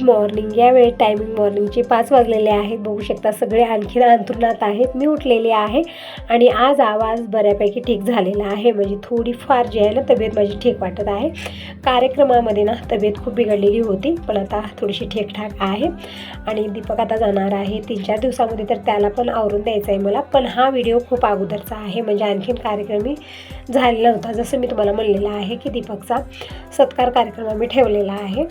Good morning यावेळी timing मॉर्निंगचे पाच वाजलेले आहेत. बघू शकता सगळे आणखीन अंथरुणात आहेत. मी उठलेले आहे आणि आज आवाज बऱ्यापैकी ठीक झालेला आहे. म्हणजे थोडीफार जी आहे ना तब्येत माझी ठीक वाटत आहे. कार्यक्रमामध्ये ना तब्येत खूप बिघडलेली होती. पण आता थोडीशी ठीकठाक आहे. आणि दीपक आता जाणार आहे. तीन चार दिवसामध्ये तर त्याला पण आवरून द्यायचं आहे मला. पण हा व्हिडिओ खूप अगोदरचा आहे. म्हणजे आणखीन कार्यक्रमही झालेला होता जसं मी तुम्हाला म्हणलेलं आहे की दीपकचा सत्कार कार्यक्रम आम्ही ठेवलेला आहे.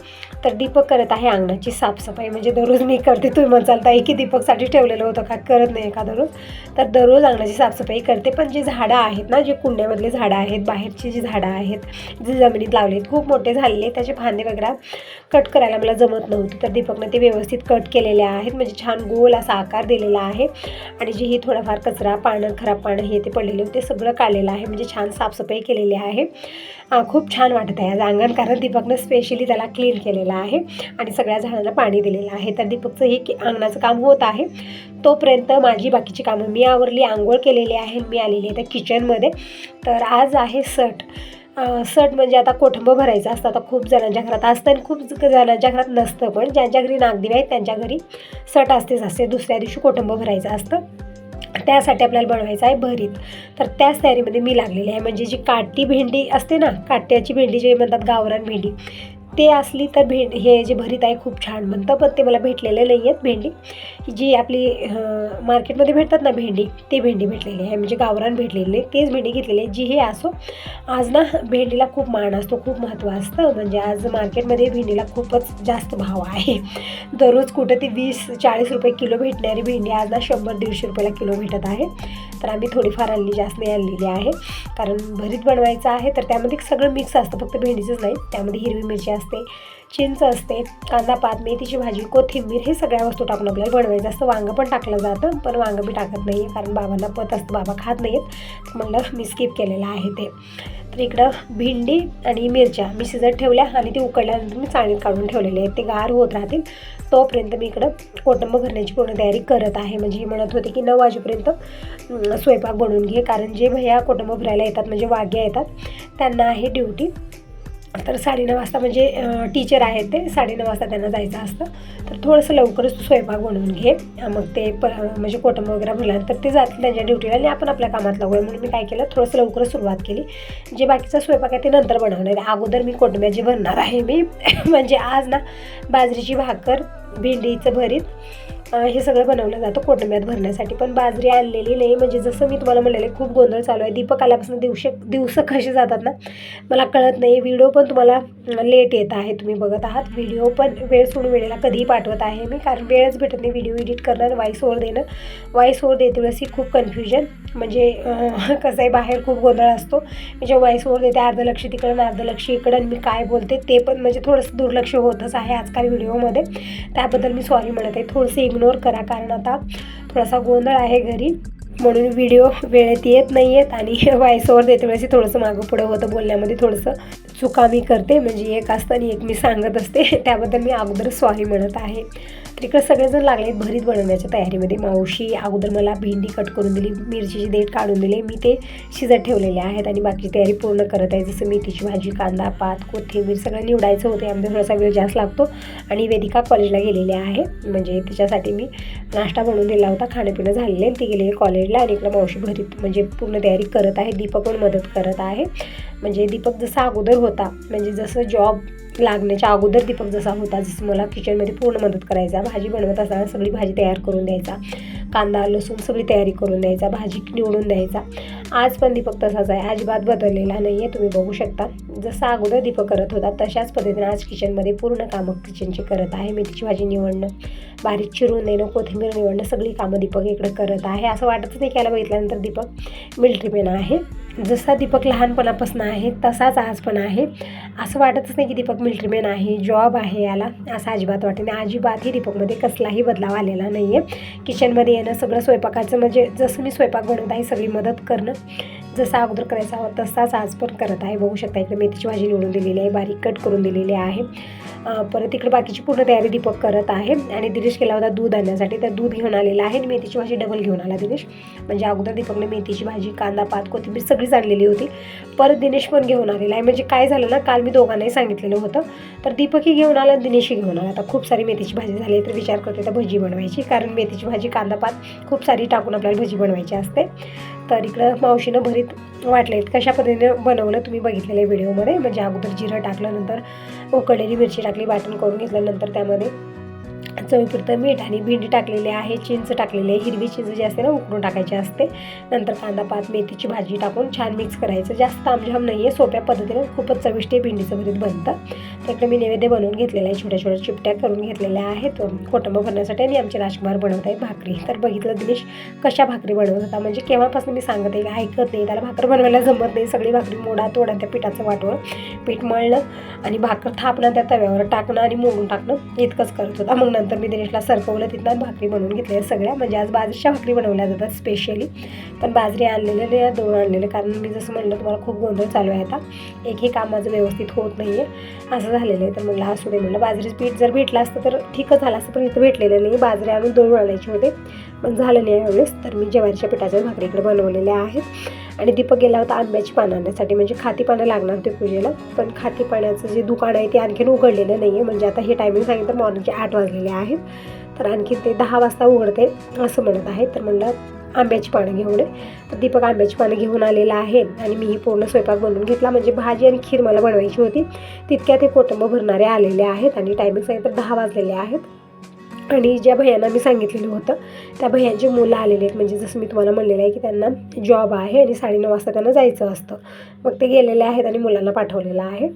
तर दीपक करत आहे अंगणाची साफसफाई म्हणजे दररोज मी करते. तुम्ही म्हणसाल ताई की दीपकसाठी ठेवलेलं होतं का? करत नाही का दररोज तर दररोज अंगणाची साफसफाई करते. पण जे झाडं आहेत ना जे कुंड्यामधले झाडं आहेत बाहेरची जी झाडं आहेत जी जमिनीत लावलेत खूप मोठे झालेले त्याचे फांदे वगैरे कट करायला मला जमत नव्हते. तर दीपकने ते व्यवस्थित कट केलेले आहेत. म्हणजे छान गोल असा आकार दिलेला आहे. आणि जे ही थोडाफार कचरा पानं खराब पानं हे ते पडलेले होते सगळं काढलेलं आहे. म्हणजे छान साफसफाई केलेली आहे. खूप छान वाटत आहे आज अंगण कारण दीपकनं स्पेशली त्याला क्लीन केलेलं आहे. आणि सगळ्या झाडांना पाणी दिलेलं आहे. तर दीपकचं हे की अंगणाचं काम होत आहे. तोपर्यंत माझी बाकीची कामं मी आवरली आंघोळ केलेली आहे मी आलेली आहे त्या किचनमध्ये. तर आज आहे सट. सट म्हणजे आता कोठंब भरायचं असतं. आता खूप जणांच्या घरात असतं आणि खूप जणांच्या घरात नसतं पण ज्यांच्या घरी नागदिवे आहेत त्यांच्या घरी सट असतेच असते. दुसऱ्या दिवशी कोठंब भरायचं असतं. त्यासाठी आपल्याला बनवायचं आहे भरीत. तर त्याच तयारीमध्ये मी लागलेली आहे. म्हणजे जी काटी भेंडी असते ना काट्याची भेंडी जे म्हणतात गावरान भेंडी ते असली तर भेंड हे जे भरीत आहे खूप छान म्हणतं पण ते मला भेटलेले नाही आहेत भेंडी. जी आपली मार्केटमध्ये भेटतात ना भेंडी ते भेंडी भेटलेली आहे. म्हणजे गावरान भेटलेली तेच भेंडी घेतलेली आहे. जी हे असो आज ना भेंडीला खूप मान असतो खूप महत्त्व असतं. म्हणजे आज मार्केटमध्ये भेंडीला खूपच जास्त भाव आहे. दररोज कुठं ती वीस चाळीस रुपये किलो भेटणारी भेंडी आज ना शंभर दीडशे रुपयाला किलो भेटत आहे. तर आम्ही थोडीफार आणली जास्त नाही आणलेली आहे. कारण भरीत बनवायचं आहे तर त्यामध्ये सगळं मिक्स असतं. फक्त भेंडीचंच नाही त्यामध्ये हिरवी मिरची असते चिंच असते कांदा पात मेथीची भाजी कोथिंबीर हे सगळ्या वस्तू टाकून आपल्याला बनवायचं असतं. वांगं पण टाकलं जातं पण वांगं मी टाकत नाही आहे कारण बाबांना पत असतं बाबा खात नाही आहेत म्हणलं मी स्किप केलेलं आहे ते. तर इकडं भेंडी आणि मिरच्या मी शिजत ठेवल्या आणि ते उकडल्यानंतर मी चाळणीत काढून ठेवलेले आहेत. ते गार होत राहतील. तोपर्यंत मी इकडं कोटंब भरण्याची पूर्ण तयारी करत आहे. म्हणजे म्हणत होते की नऊ वाजेपर्यंत स्वयंपाक बनवून घे. कारण जे भैया कोटंब भरायला येतात म्हणजे वाघ्या येतात त्यांना आहे ड्युटी तर साडेनऊ वाजता म्हणजे टीचर आहेत ते साडेनऊ वाजता त्यांना जायचं असतं. तर थोडंसं लवकरच तू स्वयंपाक बनवून घे. मग ते प म्हणजे कोटंब वगैरे भरल्यानंतर ते जातील त्यांच्या ड्युटीला आणि आपण आपल्या कामात लागूया. म्हणून मी काय केलं थोडंसं लवकरच सुरुवात केली. जे बाकीचा स्वयंपाक आहे ते नंतर बनवणार आहे. अगोदर मी कोटंब्याची भरणार आहे मी. म्हणजे आज ना बाजरीची भाकर भेंडीचं भरीत हे सगळं बनवलं जातं कोटंब्यात भरण्यासाठी. पण बाजरी आणलेली नाही. म्हणजे जसं मी तुम्हाला म्हणलेलं आहे, खूप गोंधळ चालू आहे. दीपक आल्यापासून दिवस दिवस कसे जातात ना? मला कळत नाही. व्हिडिओ पण तुम्हाला लेट येत आहे. तुम्ही बघत आहात. व्हिडिओ पण वेळ सोडून वेळेला कधीही पाठवत आहे मी. कारण वेळच भेटत नाही व्हिडिओ एडिट करणं व्हॉइस ओवर देणं. व्हॉइस ओवर देते वेळेस ही खूप कन्फ्युजन म्हणजे कसं आहे बाहेर खूप गोंधळ असतो. म्हणजे व्हॉइस ओवर देते अर्ध लक्ष तिकडं आणि अर्ध लक्ष इकडं आणि मी काय बोलते ते पण म्हणजे थोडंसं दुर्लक्ष होतच आहे आजकाल व्हिडिओमध्ये. त्याबद्दल मी सॉरी म्हणत आहे. थोडंसं इग्नोर करा कारण आता थोडासा गोंधळ आहे घरी. म्हणून व्हिडिओ वेळेत येत नाही आहेत आणि व्हॉइस ओव्हर देते वेळेस थोडंसं मागं पुढं होतं बोलण्यामध्ये. थोडंसं चुका मी करते म्हणजे एक असतं आणि एक मी सांगत असते. त्याबद्दल मी अगोदर सॉरी म्हणत आहे. तिकडे सगळेजण लागले भरीत बनवण्याच्या तयारीमध्ये. मावशी अगोदर मला भेंडी कट करून दिली मिरचीची देठ काढून दिली मी ते शिजत ठेवलेले आहेत आणि बाकीची तयारी पूर्ण करत आहे. जसं मेथीची भाजी कांदा पात कोथिंबीर सगळं निवडायचं होतं. यामध्ये थोडासा वेळ जास्त लागतो आणि वेदिका कॉलेजला गेलेली आहे. म्हणजे तिच्यासाठी मी नाश्ता बनवून दिला होता. खाणंपिणं झालेले आहे. ती गेलेली कॉलेजला आणि इकडं मावशी भरीत म्हणजे पूर्ण तयारी करत आहे. दीपक पण मदत करत आहे. म्हणजे दीपक जसा अगोदर होता म्हणजे जसं जॉब लागण्याच्या अगोदर दीपक जसा होता जसं मला किचनमध्ये पूर्ण मदत करायचा भाजी बनवत असताना सगळी भाजी तयार करून द्यायचा कांदा लसूण सगळी तयारी करून द्यायचा भाजी निवडून द्यायचा. आज पण दीपक तसाच आहे अजिबात बदललेला नाही आहे तुम्ही बघू शकता. जसा अगोदर दीपक करत होता तशाच पद्धतीने आज किचनमध्ये पूर्ण कामं किचनची करत आहे. मेथीची भाजी निवडणं बारीक चिरून देणं कोथिंबीर निवडणं सगळी कामं दीपक इकडं करत आहे. असं वाटतच नाही की याला बघितल्यानंतर दीपक मिलिटरी आहे. जसा दीपक लहानपणापासून आहे तसाच आज पण आहे. असं वाटतच नाही की दीपक मिल्ट्रीमॅन आहे जॉब आहे याला असं अजिबात वाटत नाही. अजिबातही दीपकमध्ये कसलाही बदलाव आलेला नाही आहे किचनमध्ये येणं सगळं स्वयंपाकाचं म्हणजे जसं मी स्वयंपाक बनवत आहे सगळी मदत करणं जसा अगोदर करायचा होता तसाच आज पण करत आहे. बघू शकता इकडे मेथीची भाजी निवडून दिलेली आहे बारीक कट करून दिलेली आहे. परत इकडे बाकीची पूर्ण तयारी दीपक करत आहे आणि दिनेश केला होता दूध आणण्यासाठी. तर दूध घेऊन आलेला आहे आणि मेथीची भाजी डबल घेऊन आला दिनेश. म्हणजे अगोदर दीपकने मेथीची भाजी कांदा पात कोथिंबीर सगळीच आणलेली होती. परत दिनेश पण घेऊन आलेला आहे. म्हणजे काय झालं ना काल मी दोघांनाही सांगितलेलं होतं. तर दीपकही घेऊन आला दिनेशही घेऊन आला. आता खूप सारी मेथीची भाजी झाली आहे तर विचार करते तर भजी बनवायची. कारण मेथीची भाजी कांदा पात खूप सारी टाकून आपल्याला भजी बनवायची असते. तर इकडं मावशीनं भरीत वाटले कशा पद्धतीने बनवलं तुम्ही बघितलेल्या व्हिडिओमध्ये? म्हणजे अगोदर जिरं टाकलं नंतर उकळलेली मिरची टाकली वाटण करून घेतल्यानंतर त्यामध्ये चवीपुरतं मीठ आणि भेंडी टाकलेली आहे. चिंच टाकलेली आहे. हिरवी चिंच जी असते ना उकडून टाकायची असते. नंतर कांदा पात मेथीची भाजी टाकून छान मिक्स करायचं. जास्त आमझाम नाही आहे सोप्या पद्धतीने खूपच चविष्ट आहे भेंडीचं भरीत बनतं. त्याकडे मी नैवेद्य बनवून घेतलेलं आहे. छोट्या छोट्या चिपट्या करून घेतलेल्या आहेत. कुटुंब भरण्यासाठी आणि आमचे राजकुमार बनवत आहे भाकरी. तर बघितलं दिनेश कशा भाकरी बनवत होता? म्हणजे केव्हापासून मी सांगत आहे ऐकत नाही. त्याला भाकर बनवायला जमत नाही. सगळी भाकरी मोडा तोडा त्या पिठाचं वाटवं पीठ मळलं आणि भाकर थापणं त्या तव्यावर टाकणं आणि मोडून टाकणं. इतकंच करत होता. मग नंतर मी दिनेशला सरकवलं तिथनं भाकरी बनवून घेतल्या सगळ्या. म्हणजे आज बाजरीच्या भाकरी बनवल्या जातात स्पेशली पण बाजरी आणलेले नाही दोन आणलेले. कारण मी जसं म्हणलं तुम्हाला खूप गोंधळ चालू आहे आता. एकही काम माझं व्यवस्थित होत नाही आहे असं झालेलं आहे. तर म्हणलं असू दे म्हणलं बाजरीचं पीठ जर भेटलं असतं तर ठीकच झालं असतं पण इथं भेटलेलं नाही. बाजरी आणून दळून आणायचे होते. पण झालं नाही यावेळेस. तर मी ज्वारीच्या पिठाच्या भाकरी इकडे बनवलेल्या आहेत. आणि दीपक गेला होता आंब्याची पानं आणण्यासाठी म्हणजे खाती पानं लागणार होते पूजेला पण खाती पाण्याचं जे दुकान आहे ते आणखीन उघडलेलं नाही आहे म्हणजे आता हे टायमिंग सांगितलं मॉर्निंगचे आठ वाजलेले आहेत. तर आणखी ते दहा वाजता उघडते असं म्हणत आहे. तर म्हणलं आंब्याची पानं घेऊन तर दीपक आंब्याची पानं घेऊन आलेला आहे आणि मीही पूर्ण स्वयंपाक बनवून घेतला. म्हणजे भाजी आणि खीर मला बनवायची होती. तितक्या ते कुटुंब भरणारे आलेले आहेत आणि टायमिंग सांगितलं दहा वाजलेले आहेत. आणि ज्या भैयांना मी सांगितलेलं होतं त्या भैयांची मुलं आलेली आहेत. म्हणजे जसं मी तुम्हाला म्हणलेलं आहे की त्यांना जॉब आहे आणि साडेनऊ वाजता त्यांना जायचं असतं. मग ते गेलेले आहेत आणि मुलांना पाठवलेलं आहे.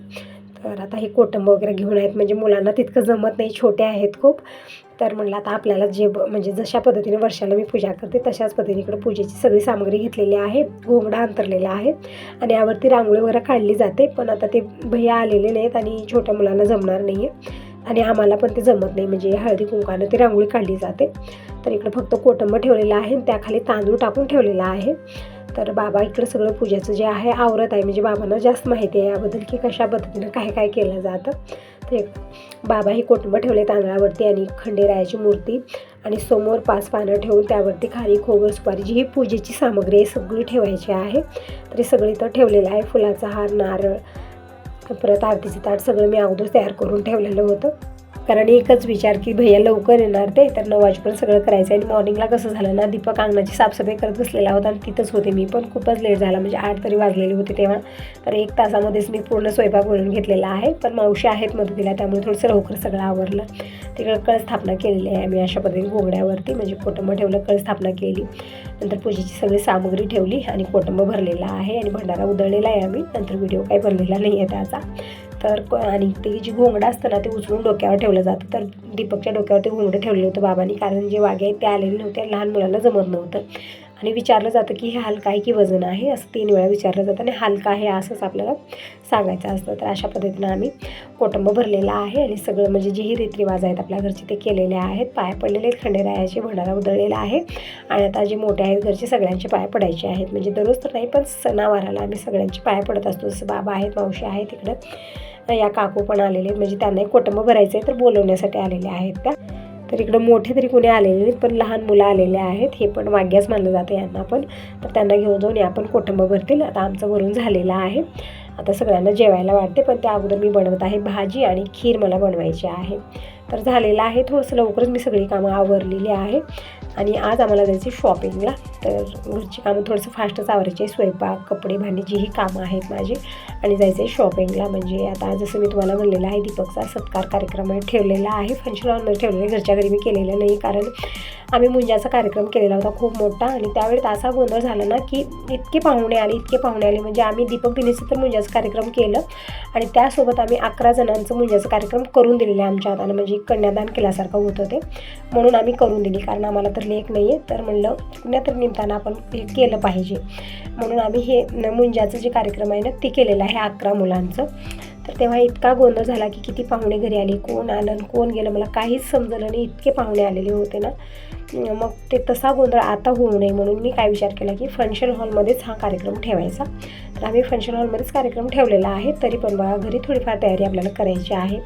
तर आता हे कोटंब वगैरे घेऊन आहेत. म्हणजे मुलांना तितकं जमत नाही. छोटे आहेत खूप. तर म्हणलं आता आपल्याला जे ब म्हणजे जशा पद्धतीने वर्षाला मी पूजा करते तशाच पद्धतीने इकडे पूजेची सगळी सामग्री घेतलेली आहे. घोंगडा अंतरलेला आहे. आणि यावरती रांगोळी वगैरे काढली जाते. पण आता ते भैया आलेले नाहीत आणि छोट्या मुलांना जमणार नाही आहे आणि आम्हाला पण ते जमत नाही. म्हणजे हळदी कुंकानं ती रांगोळी काढली जाते. तर इकडं फक्त कोटंब ठेवलेलं आहे आणि त्याखाली तांदूळ टाकून ठेवलेला आहे. तर बाबा इकडं सगळं पूजाचं जे आहे आवरत आहे. म्हणजे बाबांना जास्त माहिती आहे याबद्दल की कशा पद्धतीनं काय काय केलं जातं. तर बाबा हे कोटंब ठेवले तांदळावरती आणि खंडेरायाची मूर्ती आणि समोर पाच पानं ठेवून त्यावरती खाली खोबर सुपारी जी ही पूजेची सामग्री आहे सगळी ठेवायची आहे. तर हे सगळी तर ठेवलेलं आहे. फुलाचा हार नारळ परत आरतीचं ताट सगळं मी अगोदर तयार करून ठेवलेलं होतं. कारण एकच विचार की भैया लवकर येणार ते तर नऊ वाजेपर्यंत सगळं करायचं आणि मॉर्निंगला कसं झालं ना दीपक अंगणाची साफसफाई करत बसलेला होता आणि तिथंच होते मी. पण खूपच लेट झाला म्हणजे आठ तरी वाजलेली होती तेव्हा. तर एक तासामध्येच मी पूर्ण स्वयंपाक बनवून घेतलेला आहे. पण मावशी आहेत मदतीला त्यामुळे थोडंसं लवकर सगळं आवरलं. तिकडं कळ स्थापना केलेली आहे आम्ही अशा पद्धतीने घोगड्यावरती म्हणजे कुटुंब ठेवलं कळ स्थापना केली. नंतर पूजेची सगळी सामग्री ठेवली आणि कोटंब भरलेला आहे आणि भंडारा उधळलेला आहे आम्ही. नंतर व्हिडिओ काही बनलेला नाही आहे त्याचा. तर आणि ते जी घोंगडं असतं ना ते उचलून डोक्यावर ठेवलं जातं. तर दीपकच्या डोक्यावर ते घोंगडं ठेवलेलं होतं बाबांनी कारण जे वाघे आहेत ते आलेले नव्हते लहान मुलाला जमत नव्हतं. आणि विचारलं जातं की हे हलका आहे की वजन आहे? असं तीन वेळा विचारलं जातं. आणि हलका आहे असंच आपल्याला सांगायचं असतं. तर अशा पद्धतीनं आम्ही कुटुंब भरलेला आहे आणि सगळं म्हणजे जेही रीतरिवाज आहेत आपल्या घरचे ते केलेले आहेत. पाय पडलेले आहेत खंडेरायाचे भंडारा उधळलेला आहे आणि आता जे मोठे आहेत घरचे सगळ्यांचे पाय पडायचे आहेत. म्हणजे दररोज तर नाही पण सणावाराला आम्ही सगळ्यांचे पाय पडत असतो. जसं बाबा आहेत मावशी आहेत या काकू पण आलेले आहेत. म्हणजे त्यांना कुटुंब भरायचं आहे तर बोलवण्यासाठी आलेले आहेत त्या. तर इकडं मोठे तरी कोणी आलेले नाहीत पण लहान मुलं आलेले आहेत. हे पण वाग्याच मानलं जातं यांना पण. तर त्यांना घेऊन जाऊन या पण कुटुंब भरतील. आता आमचं भरून झालेलं आहे. आता सगळ्यांना जेवायला वाटते पण त्या अगोदर मी बनवत आहे भाजी आणि खीर मला बनवायची आहे. तर झालेलं आहे थोडंसं लवकरच मी सगळी कामं आवरलेली आहे. आणि आज आम्हाला जायचं शॉपिंगला तर घरची कामं थोडंसं फास्टच आवरायची स्वयंपाक कपडे भांडी जीही कामं आहेत माझी आणि जायचं आहे शॉपिंगला म्हणजे आता जसं मी तुम्हाला म्हणलेलं आहे दीपकचा सत्कार कार्यक्रम आहे ठेवलेला आहे. फंक्शन हॉलमध्ये ठेवलेलं आहे. घरच्या घरी मी केलेलं नाही कारण आम्ही मुंजाचा कार्यक्रम केलेला होता खूप मोठा. आणि त्यावेळेत असा गोंधळ झाला ना की इतके पाहुणे आले इतके पाहुणे आले. म्हणजे आम्ही दीपक दिनेचं तर मुंजाचं कार्यक्रम केलं. आणि त्यासोबत आम्ही अकरा जणांचं मुंजाचं कार्यक्रम करून दिलेलं आहे आमच्या हातानं. म्हणजे कन्यादान केल्यासारखं होतं ते. म्हणून आम्ही करून दिली कारण आम्हाला तर लेख नाही आहे तर म्हणलं कुण्या तर त्यांना आपण केलं पाहिजे. म्हणून आम्ही हे मुंजाचं जे कार्यक्रम आहे ना ते केलेलं आहे अकरा मुलांचं. तर तेव्हा इतका गोंधळ झाला की किती पाहुणे घरी आले कोण आलं कोण गेलं मला काहीच समजलं नाही. इतके पाहुणे आलेले होते ना. मग ते तसा गोंधळ आता होऊ नये म्हणून मी काय विचार केला की फंक्शन हॉलमध्येच हा कार्यक्रम ठेवायचा. तर आम्ही फंक्शन हॉलमध्येच कार्यक्रम ठेवलेला आहे. तरी पण बघा घरी थोडीफार तयारी आपल्याला करायची आहे.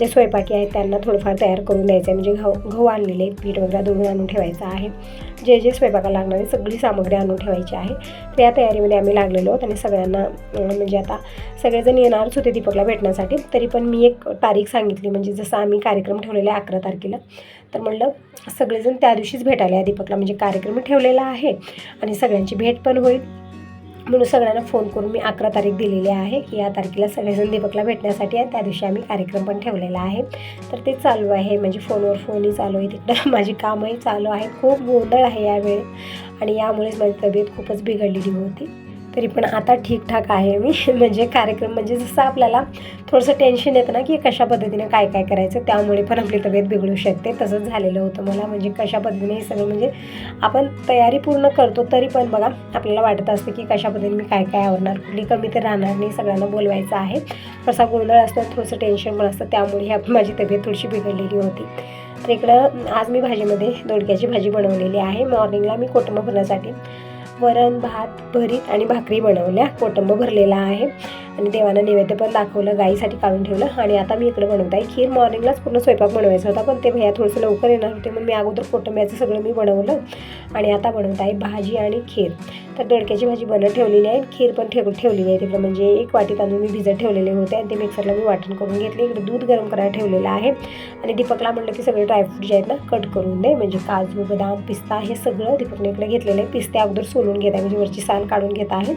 जे स्वयंपाकी आहेत त्यांना थोडंफार तयार करून द्यायचं आहे. म्हणजे गहू गहू आणलेले पीठ वगैरे दळून आणून ठेवायचं आहे. जे जे स्वयंपाकाला लागणारी सगळी सामग्री आणून ठेवायची आहे. तर या तयारीमध्ये आम्ही लागलेलो आहोत आणि सगळ्यांना म्हणजे आता सगळेजण येणारच होते दीपकला भेटण्यासाठी. तरी पण मी एक तारीख सांगितली. म्हणजे जसं आम्ही कार्यक्रम ठेवलेला आहे अकरा तारखेला. तर म्हणलं सगळेजण त्या दिवशीच भेटायला या दीपकला. म्हणजे कार्यक्रम ठेवलेला आहे आणि सगळ्यांची भेट पण होईल. म्हणून सगळ्यांना फोन करून मी अकरा तारीख दिलेली आहे. की या तारखेला सगळेजण दीपकला भेटण्यासाठी आहे त्या दिवशी आम्ही कार्यक्रम पण ठेवलेला आहे. तर ते चालू आहे. म्हणजे फोनवर फोनही चालू आहे. तिकडं माझी कामही चालू आहे खूप गोंधळ आहे यावेळी. आणि यामुळेच माझी तब्येत खूपच बिघडलेली होती. तरी पण आता ठीकठाक आहे मी. म्हणजे कार्यक्रम म्हणजे जसं आपल्याला थोडंसं टेन्शन येतं ना की कशा पद्धतीने काय काय करायचं त्यामुळे पण आपली तब्येत बिघडू शकते. तसंच झालेलं होतं मला. म्हणजे कशा पद्धतीने हे सगळं म्हणजे आपण तयारी पूर्ण करतो तरी पण बघा आपल्याला वाटत असतं की कशा पद्धतीने मी काय काय आवडणार कुठली कमी तर राहणार नाही सगळ्यांना बोलवायचं आहे. थोडासा गोंधळ असतो थोडंसं टेन्शन पण असतं त्यामुळे ही माझी तब्येत थोडीशी बिघडलेली होती. तर इकडं आज मी भाजीमध्ये दोडक्याची भाजी बनवलेली आहे. मॉर्निंगला मी कोटंब भरण्यासाठी वरण भात भरीत आणि भाकरी बनवल्या. कोटंब भरलेला आहे. आणि देवानं नैवेद्य पण दाखवलं गाईसाठी काढून ठेवलं. आणि आता मी इकडे बनवत आहे. खीर मॉर्निंगलाच पूर्ण स्वयंपाक बनवायचा होता पण ते भैया थोडंसं लवकर येणार होते मग मी अगोदर कोटंब्याचं सगळं मी बनवलं. आणि आता बनवत आहे भाजी आणि खीर. तर दोडक्याची भाजी बनत ठेवलेली आहे. खीर पण ठेव ठेवलेली आहे तिकडं. म्हणजे एक वाटी तांदूळ मी भिजत ठेवलेले होते आणि ते मिक्सरला मी वाटण करून घेतले. इकडे दूध गरम करायला ठेवलेलं आहे. आणि दीपकला म्हटलं की सगळे ड्रायफ्रूट जे आहेत ना कट करून दे. म्हणजे काजू बदाम पिस्ता हे सगळं दीपकने इकडे घेतलेलं आहे. पिस्ते अगोदर सोलून घेत आहे. म्हणजे वरची साल काढून घेत आहे.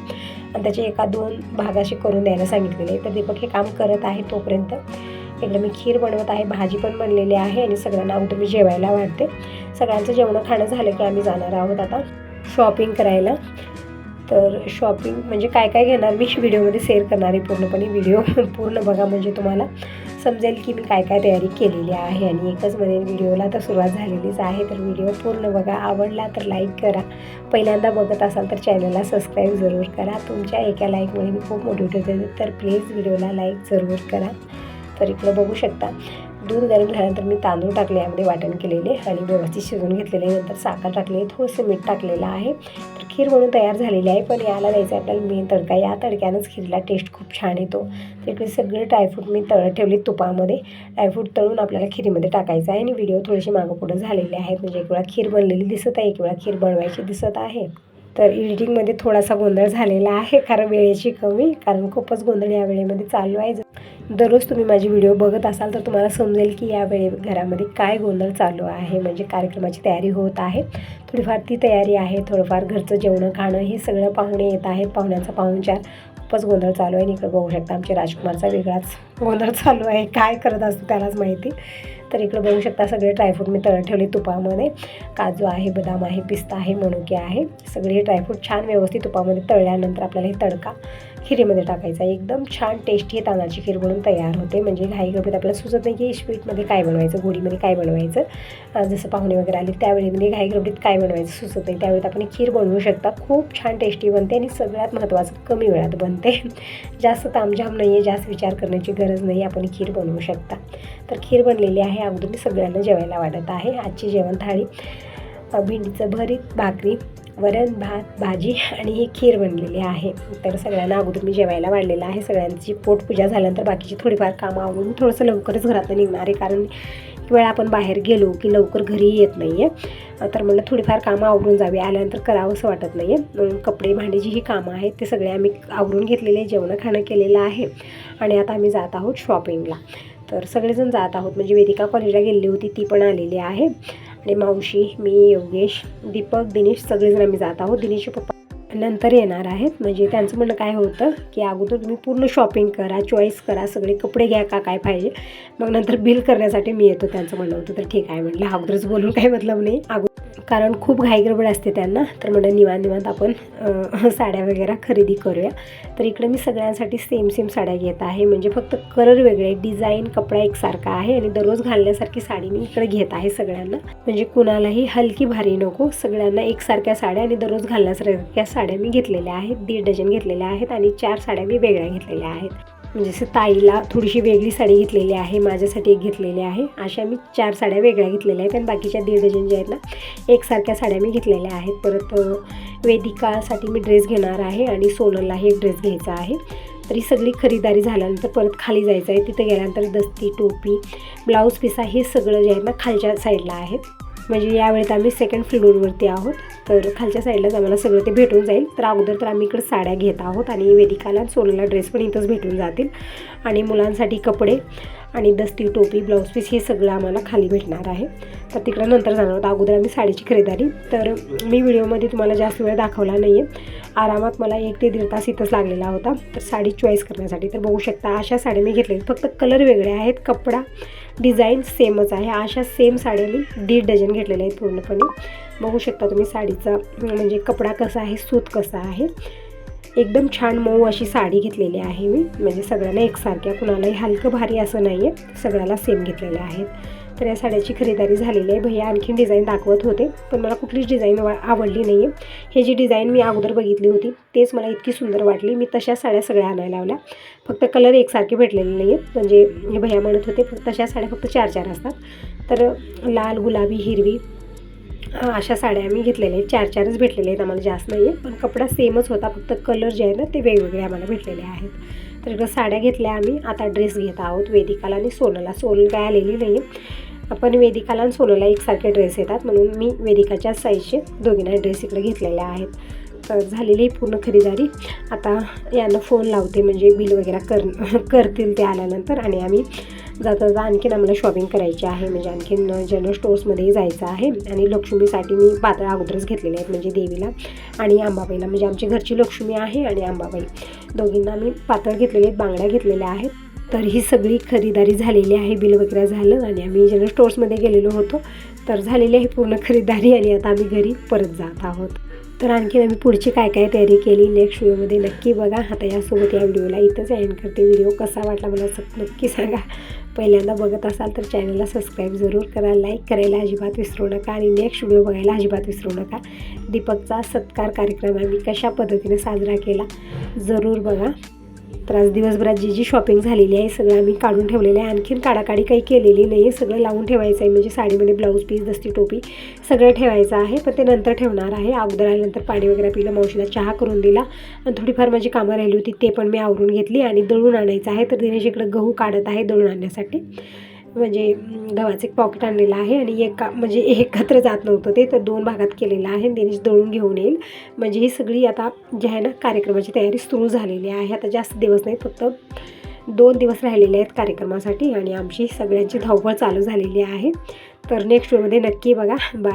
आणि त्याचे एका दोन भागाशी करून द्यायला सांगितलेले आहे. तर दीपक हे काम करत आहे तोपर्यंत. इकडे मी खीर बनवत आहे भाजी पण बनलेली आहे आणि सगळ्यांना अगोदर मी जेवायला वाढते. सगळ्यांचं जेवणं खाणं झालं की आम्ही जाणार आहोत आता शॉपिंग करायला. तर शॉपिंग म्हणजे काय काय घेणार मी व्हिडिओमध्ये शेअर करणार आहे पूर्णपणे. व्हिडिओ पूर्ण बघा म्हणजे तुम्हाला. समजेल की मी काय काय तयारी केलेली आहे आणि एकच म्हणेल व्हिडिओला तर सुरुवात झालेलीच आहे तर व्हिडिओ पूर्ण बघा. आवडला तर लाईक करा. पहिल्यांदा बघत असाल तर चॅनलला सबस्क्राईब जरूर करा. तुमच्या एका लाईकमुळे मी खूप मोटिवेट होते तर प्लीज व्हिडिओला लाईक जरूर करा. तर इकडं बघू शकता. दूध गरम झाल्यानंतर मी तांदूळ टाकले यामध्ये वाटण केलेले आणि व्यवस्थित शिजवून घेतलेले नंतर साखर टाकले थोडंसं मीठ टाकलेलं आहे. तर खीर म्हणून तयार झालेली आहे पण याला द्यायचं आपल्याला मेन तडका. या तडक्यानंच खीरला टेस्ट खूप छान येतो. तिकडे सगळे ड्रायफ्रूट मी तळ ठेवले तुपामध्ये. ड्रायफ्रूट तळून आपल्याला खीरीमध्ये टाकायचं आहे आणि व्हिडिओ थोडेसे मागं पुढं झालेले आहेत. म्हणजे एक वेळा खीर बनलेली दिसत आहे एक वेळा खीर बनवायची दिसत आहे. तर एडिटिंगमध्ये थोडासा गोंधळ झालेला आहे कारण वेळेची कमी कारण खूपच गोंधळ या वेळेमध्ये चालू आहे. दररोज तुम्ही माझी व्हिडिओ बघत असाल तर तुम्हाला समजेल की या वेळे घरामध्ये काय गोंधळ चालू आहे म्हणजे कार्यक्रमाची तयारी होत आहे. थोडीफार ती तयारी आहे थोडंफार घरचं जेवणं खाणं हे सगळं पाहुणे येत आहेत. पाहुण्यांचा पाहुणचार खूपच गोंधळ चालू आहे. इकडे बघू शकता आमच्या राजकुमारचा वेगळाच गोंधळ चालू आहे. काय करत असतो त्यालाच माहिती. तर इकडं बघू शकता सगळे ड्रायफ्रूट मी तळत ठेवले तुपामध्ये. काजू आहे बदाम आहे पिस्ता आहे मनुके आहे. सगळे हे ड्रायफ्रूट छान व्यवस्थित तुपामध्ये तळल्यानंतर आपल्याला हे तडका खिरीमध्ये टाकायचा. एकदम छान टेस्टी हे तांदळाची खीर बनून तयार होते. म्हणजे घाई गडबडीत आपल्याला सुचत नाही की स्वीटमध्ये काय बनवायचं गोडीमध्ये काय बनवायचं. जसं पाहुणे वगैरे आले त्यावेळेमध्ये म्हणजे घाई गडबडीत काय बनवायचं सुचत नाही. त्यावेळेत आपण खीर बनवू शकता. खूप छान टेस्टी बनते आणि सगळ्यात महत्त्वाचं कमी वेळात बनते. जास्त तामझाम नाही आहे जास्त विचार करण्याची गरज नाही. आपण खीर बनवू शकता. तर खीर बनलेली आहे. अगोदर मी सगळ्यांना जेवायला वाटत आहे. आजची जेवण थाळी भेंडीचं भरीत भाकरी वरण भात भाजी आणि ही खीर बनलेली आहे. तर सगळ्यांना अगोदर मी जेवायला वाढलेलं आहे. सगळ्यांची पोटपूजा झाल्यानंतर बाकीची थोडीफार कामं आवडून थोडंसं लवकरच घरातून निघणार आहे. कारण वेळा आपण बाहेर गेलो की लवकर घरी येत नाही आहे तर म्हणलं थोडीफार कामं आवरून जावी. आल्यानंतर करावंसं वाटत नाही आहे कपडे भांडे जी ही कामं आहेत ते सगळे आम्ही आवरून घेतलेले जेवणं खाणं केलेलं आहे. आणि आता आम्ही जात आहोत शॉपिंगला तर सगळेजण जात आहोत. म्हणजे वेदिका कॉलेजला गेलेली होती. ती पण आलेली आहे. आणि मावशी मी योगेश दीपक दिनेश सगळेजण आम्ही जात आहोत. दिनेशचे पप्पा नंतर येणार आहेत. म्हणजे त्यांचं म्हणणं काय होतं की अगोदर तुम्ही पूर्ण शॉपिंग करा चॉईस करा सगळे कपडे घ्या का काय पाहिजे. मग नंतर बिल करण्यासाठी मी येतो त्यांचं म्हणणं होतं. तर ठीक आहे म्हटलं अगोदरच बोलून काही मतलब नाही. अगोदर कारण खूप घाईगडबड असते त्यांना. तर म्हणलं निवांत निवांत आपण साड्या वगैरे खरेदी करूया. तर इकडे मी सगळ्यांसाठी सेम सेम साड्या घेत आहे. म्हणजे फक्त कलर वेगळे डिझाईन कपडा एकसारखा आहे आणि दररोज घालण्यासारखी साडी मी इकडे घेत आहे सगळ्यांना. म्हणजे कुणालाही हलकी भारी नको. सगळ्यांना एकसारख्या साड्या आणि दररोज घालण्यासारख्या साड्या साड्या मी घेतलेल्या आहेत दीड डझन घेतलेल्या आहेत आणि चार साड्या मी वेगळ्या घेतलेल्या आहेत. म्हणजे असं ताईला थोडीशी वेगळी साडी घेतलेली आहे माझ्यासाठी एक घेतलेली आहे. अशा मी चार साड्या वेगळ्या घेतलेल्या आहेत आणि बाकीच्या दीड डझन ज्या आहेत ना एकसारख्या साड्या मी घेतलेल्या आहेत. परत वेदिकासाठी मी ड्रेस घेणार आहे आणि सोनललाही एक ड्रेस घ्यायचा आहे. तरी सगळी खरीदारी झाल्यानंतर परत खाली जायचं आहे. तिथे गेल्यानंतर दस्ती टोपी ब्लाऊज पिसा हे सगळं जे आहे ना खालच्या साईडला आहेत. म्हणजे यावेळेत आम्ही सेकंड फ्लोअरवरती आहोत. तर खालच्या साईडलाच आम्हाला सगळं ते भेटून जाईल. तर अगोदर तर आम्ही इकडे साड्या घेत आहोत आणि वेदिकाला आणि सोनूला ड्रेस पण इथंच भेटून जातील. आणि मुलांसाठी कपडे आणि दस्ती टोपी ब्लाऊज पीस हे सगळं आम्हाला खाली भेटणार आहे. तर तिकडं नंतर जाणार होतं अगोदर आम्ही साडीची खरेदारी तर मी व्हिडिओमध्ये तुम्हाला जास्त वेळ दाखवला नाही आहे आरामात मला एक ते दीड तास इथंच लागलेला होता. तर साडी चॉईस करण्यासाठी. तर बघू शकता अशा साड्या मी घेतलेल्या फक्त कलर वेगळे आहेत. कपडा डिझाईन सेमच आहे. अशा सेम साड्या मी दीड डझन घेतलेल्या आहेत पूर्णपणे. बघू शकता तुम्ही साडीचा म्हणजे कपडा कसा आहे सूत कसा आहे. एकदम छान मऊ अशी साडी घेतलेली आहे मी. म्हणजे सगळ्यांना एकसारख्या कुणालाही हलकं भारी असं नाही आहे सगळ्याला सेम घेतलेल्या आहेत. तर या साड्याची खरेदारी झालेली आहे. भैया आणखीन डिझाईन दाखवत होते पण मला कुठलीच डिझाईन आवडली नाही आहे हे जी डिझाईन मी अगोदर बघितली होती तेच मला इतकी सुंदर वाटली. मी तशाच साड्या सगळ्या आणायला लावल्या. फक्त कलर एकसारखे भेटलेले नाही आहेत म्हणजे हे भैया म्हणत होते तशा साड्या फक्त चार चार असतात. तर लाल गुलाबी हिरवी अशा साड्या आम्ही घेतलेल्या आहेत. चार चारच भेटलेले आहेत आम्हाला जास्त नाही आहे पण कपडा सेमच होता फक्त कलर जे आहे ना ते वेगवेगळे आम्हाला भेटलेले आहेत. तर इकडं साड्या घेतल्या आम्ही. आता ड्रेस घेत आहोत वेदिकाला आणि सोनला. सोनल काय आलेली नाही आपण पण वेदिकाला आणि सोनला एकसारखे ड्रेस येतात. म्हणून मी वेदिकाच्या साईजचे दोघींना ड्रेस इकडे घेतलेले आहेत. तर झालेली आहे पूर्ण खरेदारी. आता यांना फोन लावते म्हणजे बिल वगैरे कर करतील ते आल्यानंतर. आणि आम्ही जाता जाता आणखीन आम्हाला शॉपिंग करायची आहे. म्हणजे आणखीन जनरल स्टोर्समध्येही जायचं आहे. आणि लक्ष्मीसाठी मी पातळ अगोदरच घेतलेले आहेत म्हणजे देवीला आणि अंबाबाईला. म्हणजे आमची घरची लक्ष्मी आहे आणि अंबाबाई. दोघींना मी पातळ घेतलेले आहेत बांगड्या घेतलेल्या आहेत. तर ही सगळी खरेदारी झालेली आहे बिल वगैरे झालं आणि आम्ही जनरल स्टोर्समध्ये गेलेलो होतो. तर झालेली आहे पूर्ण खरेदारी आणि आता आम्ही घरी परत जात आहोत. तर आणखीन आम्ही पुढची काय काय तयारी केली नेक्स्ट व्हिडिओमध्ये नक्की बघा. आता यासोबत या व्हिडिओला इथंच एंड करते. व्हिडिओ कसा वाटला मला असं नक्की सांगा. पहिल्यांदा बघत असाल तर चॅनलला सबस्क्राईब जरूर करा. लाईक करायला अजिबात विसरू नका आणि नेक्स्ट व्हिडिओ बघायला अजिबात विसरू नका. दीपकचा सत्कार कार्यक्रम आम्ही कशा पद्धतीने साजरा केला जरूर बघा. तर आज दिवसभरात जी जी शॉपिंग झालेली आहे सगळं आम्ही काढून ठेवलेलं आहे. आणखीन काढाकाडी काही केलेली नाही आहे सगळं लावून ठेवायचं आहे. म्हणजे साडीमध्ये ब्लाऊज पीस दस्ती टोपी सगळं ठेवायचं आहे. पण ते नंतर ठेवणार आहे. अगोदर आल्यानंतर पाणी वगैरे पिलं मावशीला चहा करून दिला. आणि थोडीफार माझी कामं राहिली होती ते पण मी आवरून घेतली आणि दळून आणायचं आहे. तर दिनेश इकडं गहू काढत आहे दळून आणण्यासाठी. म्हणजे गव्हाचं एक पॉकेट आणलेलं आहे आणि एका म्हणजे एकत्र जात नव्हतं ते तर दोन भागात केलेलं आहे. दिनेश दळून घेऊन येईल. म्हणजे ही सगळी आता जी आहे ना कार्यक्रमाची तयारी सुरू झालेली आहे. आता जास्त दिवस नाही फक्त दोन दिवस राहिलेले आहेत कार्यक्रमासाठी आणि आमची सगळ्यांची धावपळ चालू झालेली आहे. तर नेक्स्ट व्हिडिओमध्ये नक्की बघा. बाय